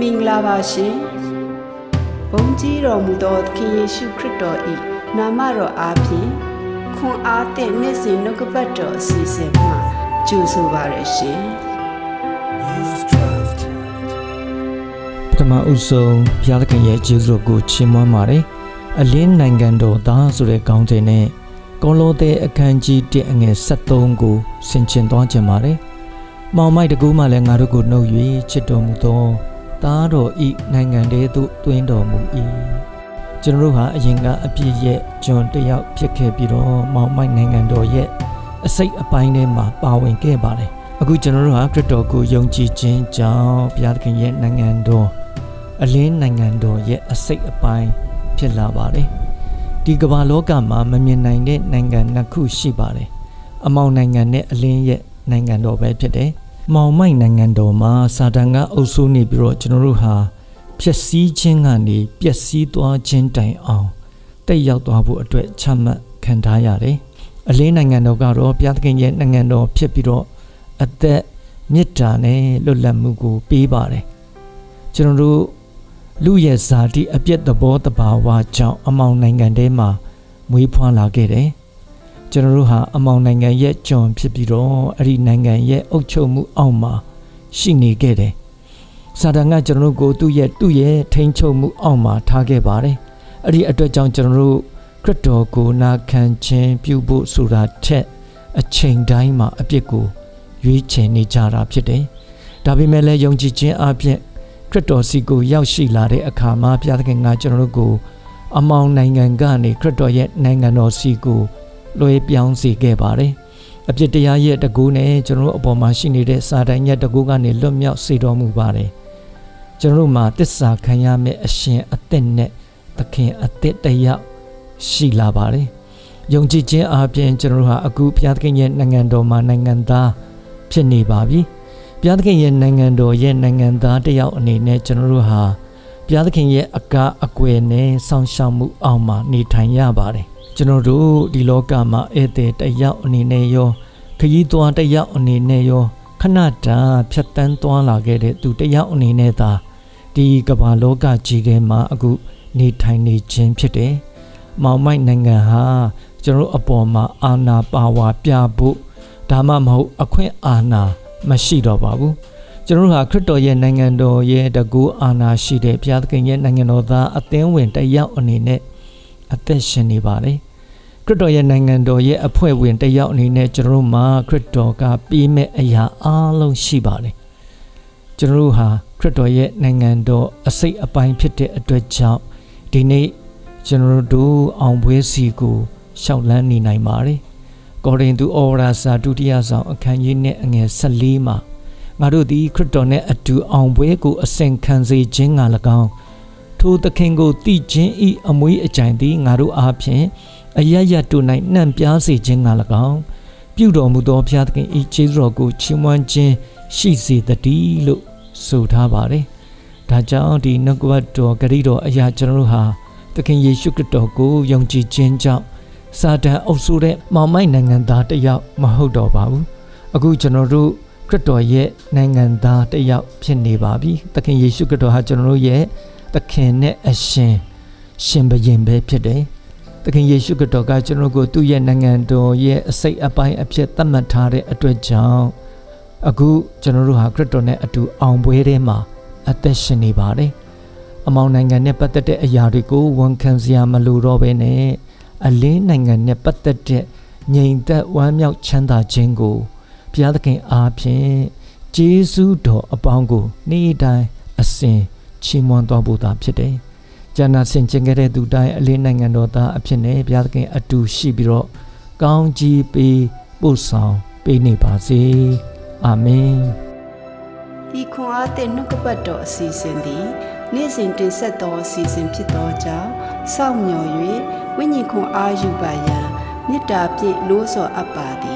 မင်္ဂလာပါရှင်ဘုန်းကြီးတော်မူသောသခင်ယေရှုခရစ်တော်၏နာမတော်အားဖြင့်ခွန်အားသည့်နေ့စဉ်နှုတ်ကပတ်တော်အစီအစဉ်မှာကြိုဆိုပါရရှင်ပထမအုပ်ဆုံးဘုရားသခင်ရဲ့ကျေးဇူးတော်ကိုချီးမွမ်းပါတယ်။အလင်းနိုင်ငံတော်သားဆိုတဲ့ခေါင်းစဉ်နဲ့ကောလောသဲအခန်းကြီး1အငယ်73ကိုဆင်ခြင်သွားကြပါတယ်။မောင်မိုက်တကူမှလည်းငါတို့ကိုနှုတ်၍ချစ်တော်မူသော သားတော်ဤနိုင်ငံသေးသို့တွင်တော်မူ၏။ကျွန်တော်တို့ဟာအရင်ကအပြည့်ရဲ့ကျွန်တစ်ယောက်ဖြစ်ခဲ့ပြီးတော့မောင်မိုက်နိုင်ငံတော်ရဲ့အစိတ်အပိုင်းထဲမှာပါဝင်ခဲ့ပါတယ်။အခုကျွန်တော်တို့ဟာခရစ်တော်ကိုယုံကြည်ခြင်းကြောင့်ဘုရားသခင်ရဲ့နိုင်ငံတော်အလင်းနိုင်ငံတော်ရဲ့အစိတ်အပိုင်းဖြစ်လာပါတယ်။ဒီကမ္ဘာလောကမှာမမြင်နိုင်တဲ့နိုင်ငံနှစ်ခုရှိပါတယ်။အမောင်နိုင်ငံနဲ့အလင်းရဲ့နိုင်ငံတော်ပဲဖြစ်တယ်။ မောင်မိုက်နိုင်ငံတော်မှာစာတန်ကအုပ်စိုးနေပြီးတော့ကျွန်တော်တို့ဟာပျက်စီးခြင်းကနေပျက်စီးသွားခြင်းတိုင်အောင်တက်ရောက်သွားဖို့အတွက်ချမှတ်ခံထားရတယ်။အလင်းနိုင်ငံတော်ကတော့ဘုရားသခင်ရဲ့နိုင်ငံတော်ဖြစ်ပြီးတော့အသက်မေတ္တာနဲ့လွတ်လပ်မှုကိုပေးပါတယ်။ကျွန်တော်တို့လူရဲ့ဇာတိအပြစ်သဘောတဘာဝကြောင့်အမောင်နိုင်ငံထဲမှာမွေးဖွားလာခဲ့တယ်။ ကျွန်တော်တို့ဟာအမောင်နိုင်ငံရဲ့ကျွန်ဖြစ်ပြီးတော့အဲ့ဒီနိုင်ငံရဲ့အုပ်ချုပ်မှုအောက်မှာရှိနေခဲ့တယ်။စာတန်ကကျွန်တော်တို့ကိုသူ့ရဲ့သူ့ရဲ့ထိန်းချုပ်မှုအောက်မှာထားခဲ့ပါတယ်။အဲ့ဒီအတွက်ကြောင့်ကျွန်တော်တို့ခရစ်တော်ကိုနာခံခြင်းပြုဖို့ဆိုတာထက်အချိန်တိုင်းမှာအပြစ်ကိုရွေးချယ်နေကြတာဖြစ်တယ်။ဒါပေမဲ့လည်းယုံကြည်ခြင်းအပြင်ခရစ်တော်စီကိုရောက်ရှိလာတဲ့အခါမှာဘုရားသခင်ကကျွန်တော်တို့ကိုအမောင်နိုင်ငံကနေခရစ်တော်ရဲ့နိုင်ငံတော်စီကို လွှဲပြောင်းစေခဲ့ပါတယ်။အပြစ်တရားရဲ့တကူနဲ့ကျွန်တော်တို့အပေါ်မှာရှိနေတဲ့စာတန်ရဲ့တကူကနေလွတ်မြောက်စေတော်မူပါတယ်။ကျွန်တော်တို့မှာတစ္ဆာခံရမယ့်အရှင်အသက်နဲ့သခင်အသက်တယောက်ရှိလာပါတယ်။ယုံကြည်ခြင်းအပြင်ကျွန်တော်တို့ဟာအခုဘုရားသခင်ရဲ့နိုင်ငံတော်မှာနိုင်ငံသားဖြစ်နေပါပြီ။ဘုရားသခင်ရဲ့နိုင်ငံတော်ရဲ့နိုင်ငံသားတစ်ယောက်အနေနဲ့ကျွန်တော်တို့ဟာ ဘုရားသခင်ရဲ့အကားအကွယ်နဲ့စောင့်ရှောက်မှုအောက်မှာနေထိုင်ရပါတယ်ကျွန်တော်တို့ဒီလောကမှာဧည့်သည်တစ်ယောက်အနေနဲ့ရောခရီးသွားတစ်ယောက်အနေနဲ့ရောခဏတာဖြတ်တန်းသွားလာခဲ့တဲ့သူတစ်ယောက်အနေနဲ့သာဒီကမ္ဘာလောကကြီးထဲမှာအခုနေထိုင်နေခြင်းဖြစ်တယ်။မောင်မိုက်နိုင်ငံဟာကျွန်တော်တို့အပေါ်မှာအာဏာပါဝါပြဖို့ဒါမှမဟုတ်အခွင့်အာဏာမရှိတော့ပါဘူး ကျွန်တော်တို့ဟာခရစ်တော်ရဲ့နိုင်ငံတော်ရဲ့တကူအာဏာရှိတဲ့ဘုရားသခင်ရဲ့နိုင်ငံတော်သားအသင်းဝင်တစ်ယောက်အနေနဲ့အသက်ရှင်နေပါတယ်ခရစ်တော်ရဲ့နိုင်ငံတော်ရဲ့အဖွဲ့ဝင်တစ်ယောက်အနေနဲ့ကျွန်တော်တို့မှာခရစ်တော်ကပြီးမဲ့အရာအားလုံးရှိပါတယ်ကျွန်တော်တို့ဟာခရစ်တော်ရဲ့နိုင်ငံတော်အစိတ်အပိုင်းဖြစ်တဲ့အတွက်ကြောင့်ဒီနေ့ကျွန်တော်တို့အောင်ပွဲစီကိုရှောက်လန်းနေနိုင်ပါတယ်ကောရိန္သုဩဝါဒစာဒုတိယဆောင်အခန်းကြီးနဲ့အငယ်14မှာ ငါတို့သည်ခရစ်တော်နှင့်အတူအောင်ပွဲကိုအစဉ်ခံစေခြင်းငါ၎င်းထိုသခင်ကိုတည်ခြင်းဤအမွေးအကြိုင်သည်ငါတို့အားဖြင့်အရရတို့၌နှံ့ပြားစေခြင်းငါ၎င်းပြုတော်မူသောဘုရားသခင်ဤခြေတော်ကိုချီးမွမ်းခြင်းရှိစေတည်းလို့ဆိုထားပါတယ်။ဒါကြောင့်ဒီနှုတ်ကပတ်တော်ဂရိတော်အရာကျွန်တော်တို့ဟာသခင်ယေရှုခရစ်တော်ကိုယုံကြည်ခြင်းကြောင့်စာတန်အုပ်စိုးတဲ့မောင်မိုက်နိုင်ငံသားတစ်ယောက်မဟုတ်တော့ပါဘူး။အခုကျွန်တော်တို့ ခရစ်တော်ရဲ့နိုင်ငံသားတစ်ယောက်ဖြစ်နေပါပြီ။သခင်ယေရှုခရစ်တော်ဟာကျွန်တော်တို့ရဲ့သခင်နဲ့အရှင်ရှင်ဘုရင်ပဲဖြစ်တယ်။သခင်ယေရှုခရစ်တော်ကကျွန်တော်တို့ကိုသူ့ရဲ့နိုင်ငံတော်ရဲ့အစိတ်အပိုင်းအဖြစ်သတ်မှတ်ထားတဲ့အတွက်ကြောင့်အခုကျွန်တော်တို့ဟာခရစ်တော်နဲ့အတူအောင်ပွဲထဲမှာအသက်ရှင်နေပါတယ်။အမောင်နိုင်ငံနဲ့ပတ်သက်တဲ့အရာတွေကိုဝန်ခံစရာမလိုတော့ဘဲနဲ့အလင်းနိုင်ငံနဲ့ပတ်သက်တဲ့ငြိမ်သက်ဝမ်းမြောက်ချမ်းသာခြင်းကို ဘုရားသခင်အားဖြင့်ဂျေဇုတော်အပေါင်းကိုနေ့တိုင်းအစဉ်ချီးမွမ်းတော်မူတာဖြစ်တယ်။ကျမ်းနာဆင်ကျင်ခဲ့တဲ့သူတိုင်းအလင်းနိုင်ငံတော်သားအဖြစ်နဲ့ဘုရားသခင်အတူရှိပြီးတော့ကောင်းကြီးပေးပို့ဆောင်ပေးနေပါစေ။အာမင်ဤခွန်အားသည့်နှုတ်ကပတ်တော်အစီအစဉ်သည်နေ့စဉ်တင်ဆက်သောအစီအစဉ်ဖြစ်သောကြောင့်စောင့်မျှော်၍ဝိညာဉ်ခွန်အားယူပါရန်မေတ္တာဖြင့်လို့ဆော်အပ်ပါသည်